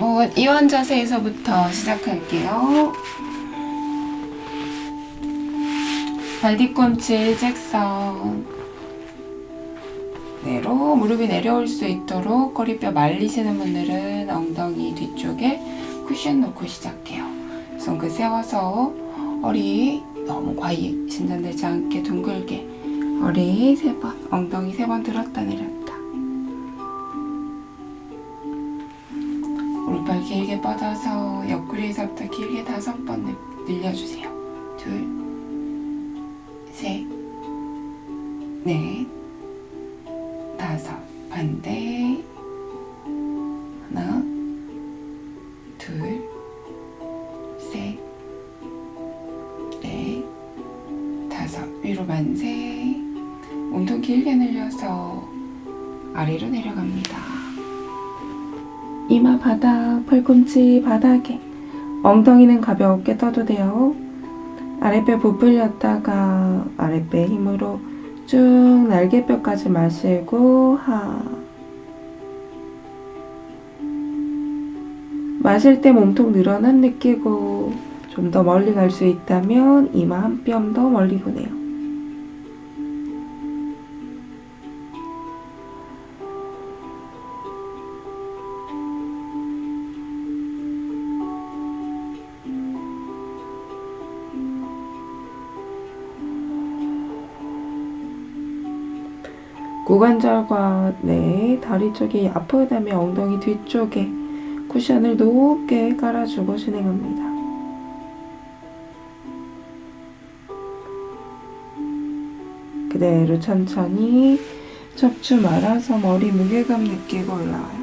여러분 이완 자세에서부터 시작할게요. 발 뒤꿈치 일직선 내로 무릎이 내려올 수 있도록 꼬리뼈 말리시는 분들은 엉덩이 뒤쪽에 쿠션 놓고 시작해요. 손끝 세워서 허리 너무 과히 진전되지 않게 둥글게 허리 세 번, 엉덩이 세 번 들었다 내렸다. 길게 뻗어서 옆구리에서부터 길게 다섯 번 늘- 늘려주세요. 둘, 셋, 넷, 다섯. 반대. 하나, 둘, 셋, 넷, 다섯. 위로 만세. 몸통 길게 늘려서 아래로 내려갑니다. 이마 바닥, 팔꿈치 바닥에. 엉덩이는 가볍게 떠도 돼요. 아랫배 부풀렸다가 아랫배 힘으로 쭉 날개뼈까지 마시고 하. 마실 때 몸통 늘어난 느끼고 좀 더 멀리 갈 수 있다면 이마 한 뼘 더 멀리 보내요. 고관절과 네, 다리 쪽이 아프다면 엉덩이 뒤쪽에 쿠션을 높게 깔아주고 진행합니다. 그대로 천천히 척추 말아서 머리 무게감 느끼고 올라와요.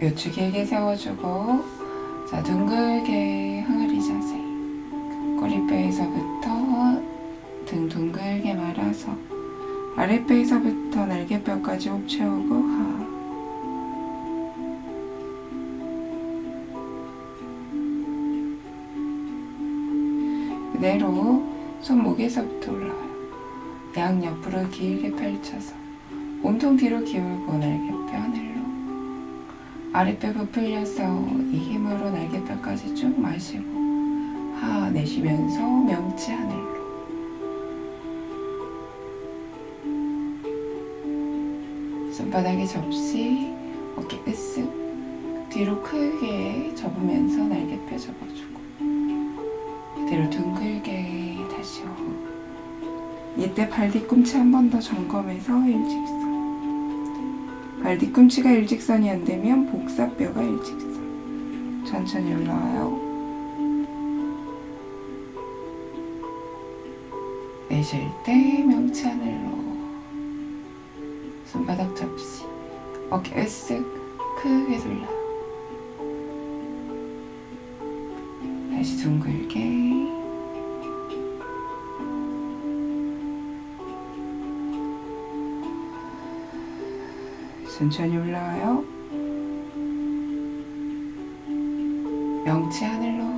묘추 길게 세워주고 자 둥글게 꼬리뼈에서부터 등 둥글게 말아서 아랫배에서부터 날개뼈까지 옥 채우고 하. 그대로 손목에서부터 올라와요. 양 옆으로 길게 펼쳐서 몸통 뒤로 기울고 날개뼈 하늘로. 아랫배 부풀려서 이 힘으로 날개뼈까지 쭉 마시고 하 내쉬면서 명치 하늘로. 손바닥에 접시 어깨 으쓱 뒤로 크게 접으면서 날개뼈 접어주고 그대로 둥글게 다시 호흡 이때 발 뒤꿈치 한 번 더 점검해서 일직선. 발 뒤꿈치가 일직선이 안 되면 복사뼈가 일직선. 천천히 올라와요 내쉴 때 명치 하늘로. 손바닥 접시 어깨 으쓱 크게 돌려요 다시 둥글게. 천천히 올라와요. 명치 하늘로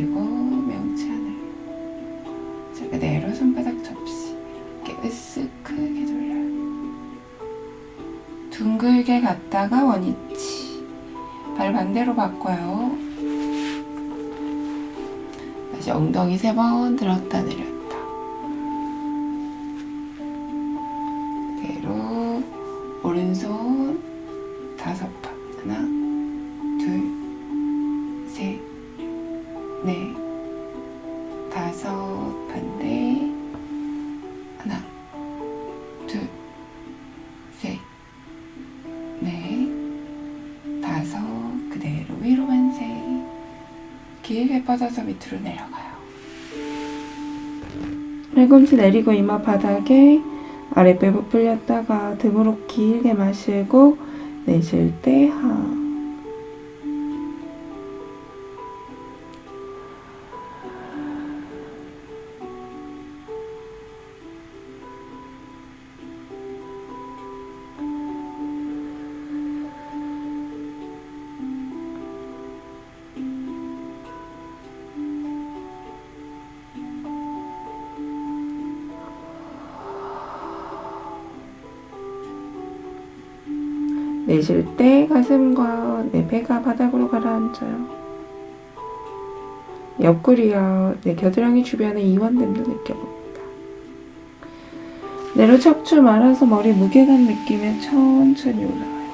하 내쉬고 명치 하늘 자 그대로 손바닥 접시 이렇게 으쓱 크게 돌려요. 둥글게 갔다가 원위치. 발 반대로 바꿔요. 다시 엉덩이 세 번 들었다 내렸다 넷, 다섯, 반대. 하나, 둘, 셋, 넷, 다섯. 그대로 위로 만세. 길게 뻗어서 밑으로 내려가요. 팔꿈치 내리고 이마 바닥에 아랫배 부풀렸다가 등으로 길게 마시고 내쉴 때 하. 내쉴 때 가슴과 내 배가 바닥으로 가라앉아요. 옆구리와 내 겨드랑이 주변의 이완됨도 느껴봅니다. 내로 척추 말아서 머리 무게감 느끼며 천천히 올라와요.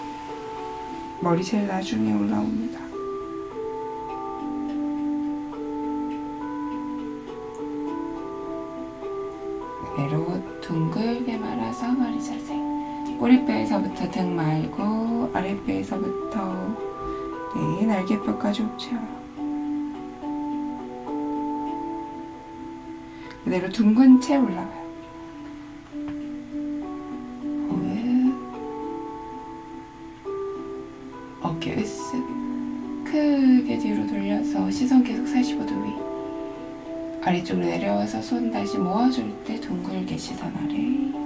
머리 제일 나중에 올라옵니다. 내로 둥글게 말아서 머리 자세. 꼬리뼈에서부터 등 말고 아랫배에서부터 네, 날개뼈까지 옵채워요. 그대로 둥근 채 올라가요. 호흡. 어깨 으쓱 크게 뒤로 돌려서 시선 계속 45도 위. 아래쪽으로 내려와서 손 다시 모아줄 때 둥글게 시선 아래.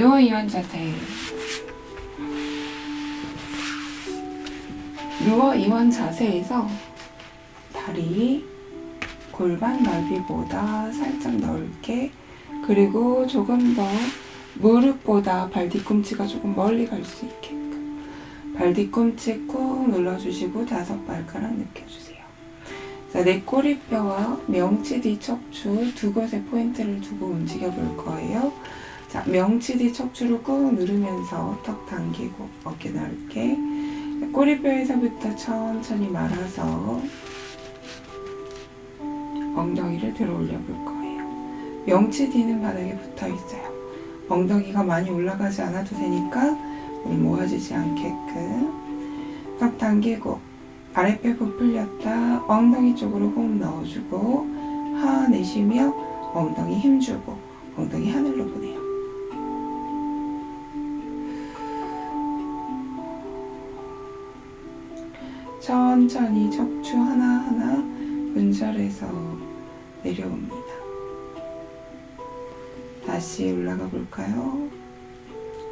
누워 이완 자세. 누워 이완 자세에서 다리 골반 넓이보다 살짝 넓게 그리고 조금 더 무릎보다 발 뒤꿈치가 조금 멀리 갈 수 있게끔 발 뒤꿈치 꾹 눌러주시고 다섯 발가락 느껴주세요. 자, 내 꼬리뼈와 명치 뒤 척추 두 곳에 포인트를 두고 움직여 볼 거예요. 자, 명치 뒤 척추를 꾹 누르면서 턱 당기고 어깨 넓게 꼬리뼈에서부터 천천히 말아서 엉덩이를 들어 올려 볼 거예요. 명치 뒤는 바닥에 붙어 있어요. 엉덩이가 많이 올라가지 않아도 되니까 우리 모아지지 않게끔 턱 당기고 아랫배 부풀렸다 엉덩이 쪽으로 호흡 넣어주고 하 내쉬며 엉덩이 힘주고 엉덩이 하늘로 보내요. 천천히 척추 하나하나 분절해서 내려옵니다. 다시 올라가 볼까요?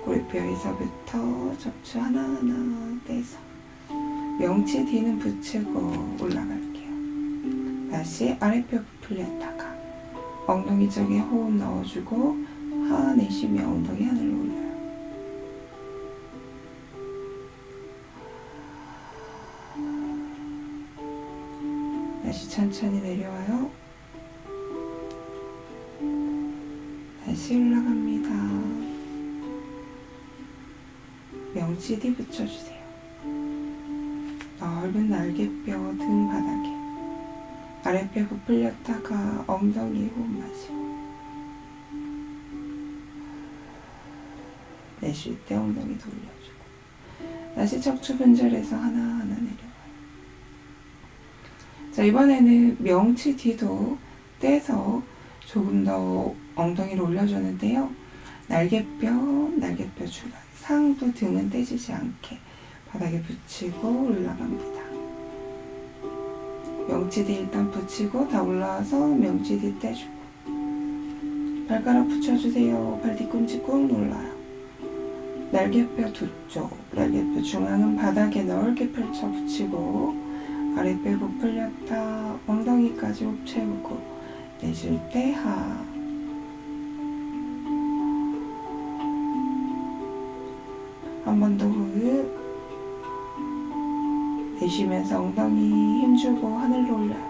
꼬리뼈에서부터 척추 하나하나 떼서 명치 뒤는 붙이고 올라갈게요. 다시 아랫뼈 풀렸다가 엉덩이 쪽에 호흡 넣어주고 하 내쉬며 엉덩이 하늘 천천히 내려와요. 다시 올라갑니다. 명치 뒤 붙여주세요. 넓은 날개뼈 등 바닥에 아랫배 부풀렸다가 엉덩이 호흡 마시고 내쉴 때 엉덩이 돌려주고 다시 척추 분절해서 하나하나 내려와요. 자 이번에는 명치 뒤도 떼서 조금 더 엉덩이를 올려주는데요. 날개뼈, 날개뼈 중간, 상부 등은 떼지지 않게 바닥에 붙이고 올라갑니다. 명치 뒤 일단 붙이고 다 올라와서 명치 뒤 떼주고 발가락 붙여주세요. 발 뒤꿈치 꾹 눌러요. 날개뼈 두 쪽, 날개뼈 중앙은 바닥에 넓게 펼쳐 붙이고 아랫배 부풀렸다 엉덩이까지 옵 채우고 내쉴 때 하. 한 번 더 호흡. 내쉬면서 엉덩이 힘주고 하늘로 올려요.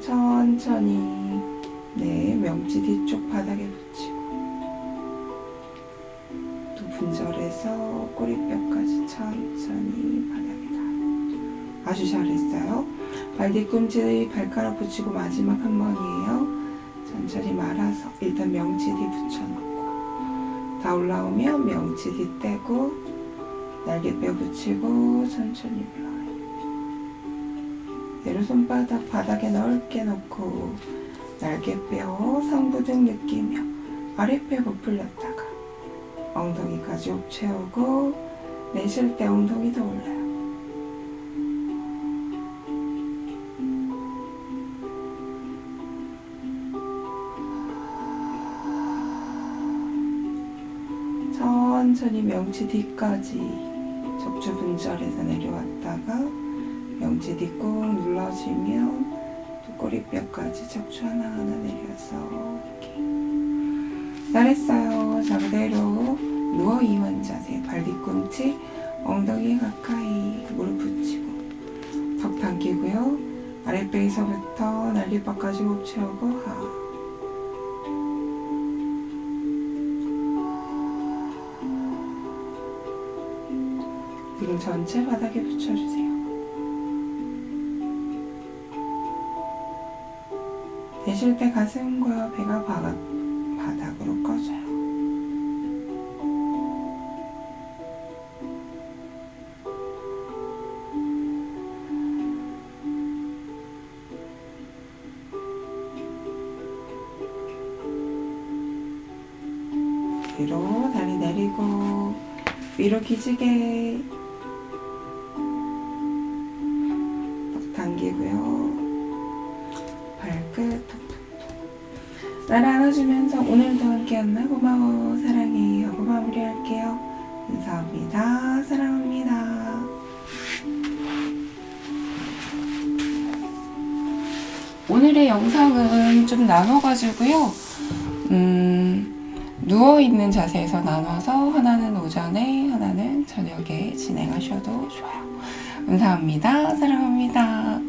천천히 네 명치 뒤쪽 바닥에 붙이고 꼬리뼈까지 천천히 바닥에 닿아요. 아주 잘했어요. 발 뒤꿈치 발가락 붙이고 마지막 한 번이에요. 천천히 말아서 일단 명치 뒤 붙여놓고 다 올라오면 명치 뒷대고 날개뼈 붙이고 천천히 올라와요. 내려 손바닥 바닥에 넓게 놓고 날개뼈 상부등 느끼며 아랫배 부풀렸다가 엉덩이까지 옥 채우고 내쉴 때 엉덩이 더 올라요. 천천히 명치 뒤까지 척추 분절에서 내려왔다가 명치 뒤 꾹 눌러주면 또 꼬리뼈까지 척추 하나하나 내려서 이렇게 잘했어요. 자 그대로 누워 이완 자세 발 뒤꿈치 엉덩이에 가까이 무릎 붙이고 턱 당기고요. 아랫배에서부터 날개뼈까지 목 채우고 하등 전체 바닥에 붙여주세요. 내쉴 때 가슴과 배가 바닥, 바닥으로 꺼져요. 위로 다리 내리고 위로 기지개 턱 당기고요 나를 안아주면서 오늘도 함께했나? 고마워. 사랑해 하고 마무리할게요. 감사합니다. 사랑합니다. 오늘의 영상은 좀 나눠가지고요. 음, 누워있는 자세에서 나눠서 하나는 오전에 하나는 저녁에 진행하셔도 좋아요. 감사합니다. 사랑합니다